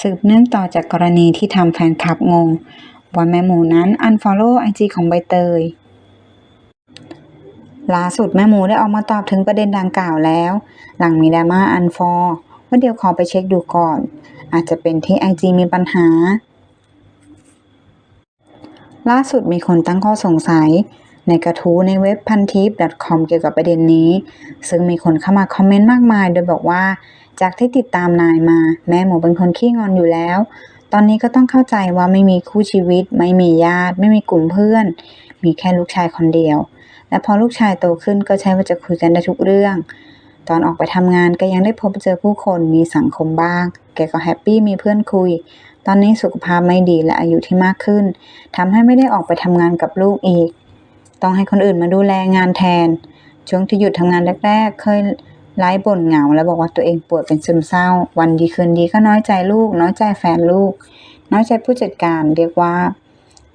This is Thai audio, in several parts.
สืบเนื่องต่อจากกรณีที่ทำแฟนคลับงง ว่าแม่หมูนั้นอันฟอลโล่ไอจีของใบเตยล่าสุดแม่หมูได้ออกมาตอบถึงประเด็นดังกล่าวแล้ว หลังมีดราม่าอันฟอลว่าเดี๋ยวขอไปเช็คดูก่อน อาจจะเป็นที่ไอจีมีปัญหา ล่าสุดมีคนตั้งข้อสงสัย ในกระทู้ในเว็บพันทิป .com เกี่ยวกับประเด็นนี้ ซึ่งมีคนเข้ามาคอมเมนต์มากมาย โดยบอกว่า จากที่ติดตามนายมา แม่หมูเป็นคนขี้งอนอยู่แล้ว ตอนนี้ก็ต้องเข้าใจว่าไม่มีคู่ชีวิต ไม่มีญาติ ไม่มีกลุ่มเพื่อน มีแค่ลูกชายคนเดียว และพอลูกชายโตขึ้นก็ใช้ว่าจะคุยกันได้ทุกเรื่อง ตอนออกไปทำงานก็ยังได้พบเจอผู้คนมีสังคมบ้าง แกก็แฮปปี้มีเพื่อนคุยตอนนี้สุขภาพไม่ดีและอายุที่มากขึ้นทำให้ไม่ได้ออกไปทำงานกับลูกอีก ต้องให้คนอื่นมาดูแลงานแทน ช่วงที่หยุดทำงานแรกๆ เคยไลฟ์บ่นเหงา แล้วบอกว่าตัวเองป่วยเป็นซึมเศร้า วันดีคืนดีก็น้อยใจลูก น้อยใจแฟนลูก น้อยใจผู้จัดการเรียกว่า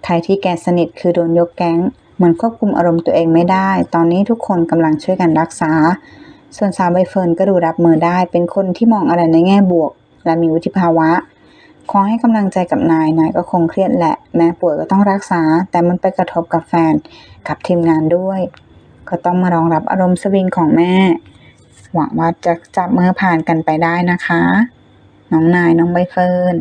ใครที่แกสนิทคือโดนยกแก๊งเหมือนควบคุมอารมณ์ตัวเองไม่ได้ ตอนนี้ทุกคนกำลังช่วยกันรักษา ส่วนสาวใบเฟิร์นก็ดูรับมือได้ เป็นคนที่มองอะไรในแง่บวก และมีวุฒิภาวะ ขอให้กำลังใจกับนาย นายก็คงเครียดแหละ แม้ป่วยก็ต้องรักษา แต่มันไปกระทบกับแฟน กับทีมงานด้วย ก็ต้องมารองรับอารมณ์สวิงของแม่ หวังว่าจะจับมือผ่านกันไปได้นะคะ น้องนายน้องใบเฟิร์น